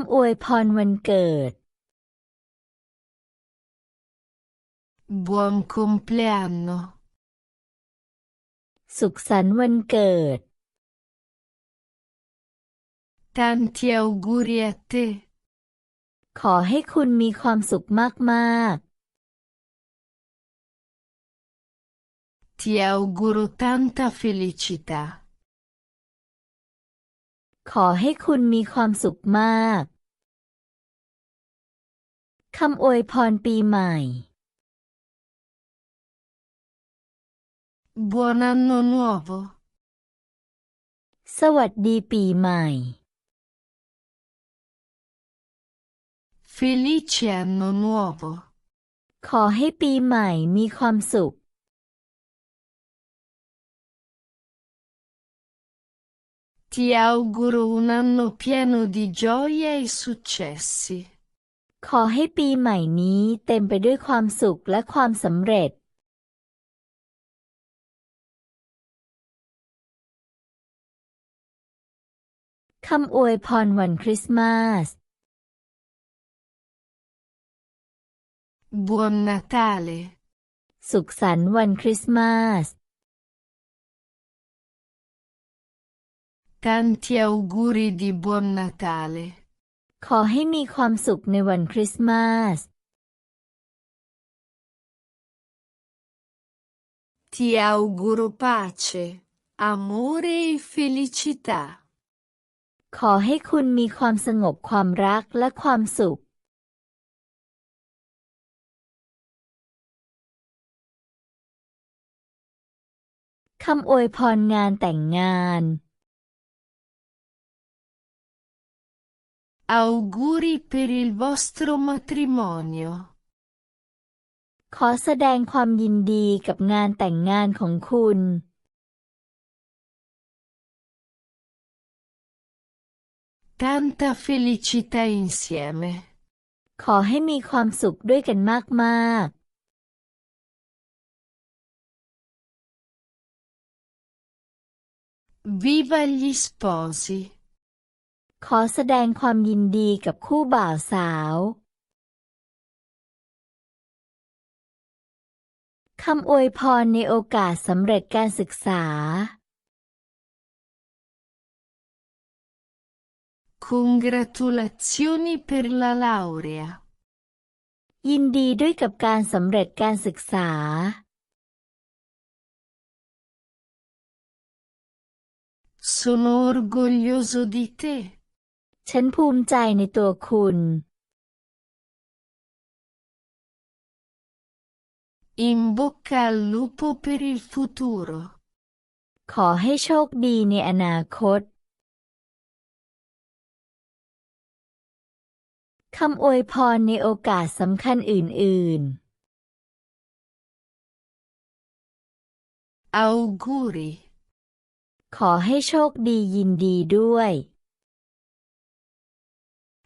ำอวยพรวันเกิด Buon compleanno. สุขสันต์วันเกิด Tanti auguri a te. ขอให้คุณมีความสุขมาก Ti auguro tanta felicità. ๆขอให้คุณมีความสุขมาก คำอวยพรปีใหม่ Buon anno nuovo. สวัสดีปีใหม่ Felice anno nuovo. ขอให้ปีใหม่มีความสุข Ti auguro un anno pieno di gioia e successi. ขอให้ปีใหม่นี้เต็มไปด้วยความสุขและความสำเร็จ คำอวยพรวันคริสต์มาส Buon Natale. สุขสันต์วันคริสต์มาส Tanti auguri di buon Natale. ขอให้มีความสุขในวันคริสต์มาส Ti auguro pace, amore e felicità. ขอให้คุณมีความสงบความรักและความสุข คำอวยพรงานแต่งงาน Auguri per il vostro matrimonio. ขอแสดงความยินดีกับงานแต่งงานของคุณ Tanta felicità insieme. ขอให้มีความสุขด้วยกันมาก Viva gli sposi. ๆขอแสดงความยินดีกับคู่บ่าวสาว คำอวยพรในโอกาสสำเร็จการศึกษา Congratulazioni per la laurea. ยินดีด้วยกับการสำเร็จการศึกษา Sono orgoglioso di te. ฉันภูมิใจในตัวคุณ In bocca al lupo per il futuro. ขอให้โชคดีในอนาคต คำอวยพรในโอกาสสำคัญอื่น Auguri. ๆขอให้โชคดียินดีด้วย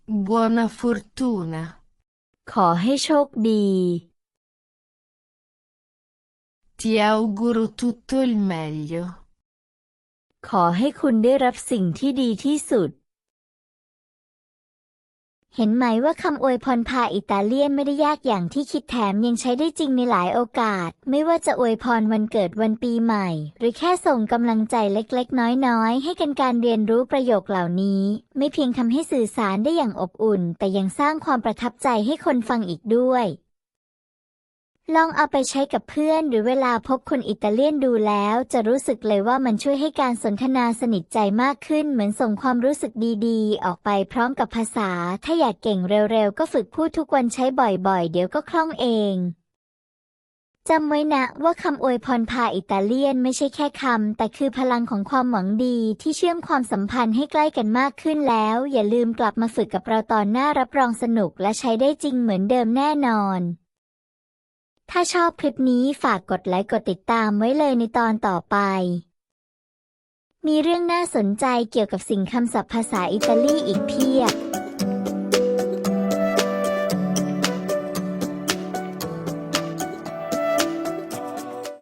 Buona fortuna. ขอให้โชคดี Ti auguro tutto il meglio. ขอให้คุณได้รับสิ่งที่ดีที่สุด เห็นไหมว่าคำอวยพรพาอิตาเลียนไม่ได้ยากอย่างที่คิดแถมยังใช้ได้จริงในหลายโอกาส ไม่ว่าจะอวยพรวันเกิดวันปีใหม่ หรือแค่ส่งกำลังใจเล็กๆ น้อยๆ ให้กันการเรียนรู้ประโยคเหล่านี้ ไม่เพียงทำให้สื่อสารได้อย่างอบอุ่น แต่ยังสร้างความประทับใจให้คนฟังอีกด้วย ลองเอาไปใช้กับเพื่อนหรือเวลาพบคนอิตาเลียนดูแล้ว จะรู้สึกเลยว่ามันช่วยให้การสนทนาสนิทใจมากขึ้น เหมือนส่งความรู้สึกดีๆ ออกไปพร้อมกับภาษา ถ้าอยากเก่งเร็วๆ ก็ฝึกพูดทุกวันใช้บ่อยๆ เดี๋ยวก็คล่องเองจำไว้นะว่าคำอวยพรพาอิตาเลียนไม่ใช่แค่คำ แต่คือพลังของความหวังดีที่เชื่อมความสัมพันธ์ให้ใกล้กันมากขึ้นแล้ว อย่าลืมกลับมาฝึกกับเราตอนหน้ารับรองสนุกและใช้ได้จริงเหมือนเดิมแน่นอน ถ้าชอบคลิปนี้ฝากกดไลค์กดติดตามไว้เลยในตอนต่อไป มีเรื่องน่าสนใจเกี่ยวกับสิ่งคำศัพท์ภาษาอิตาลีอีกเพียบ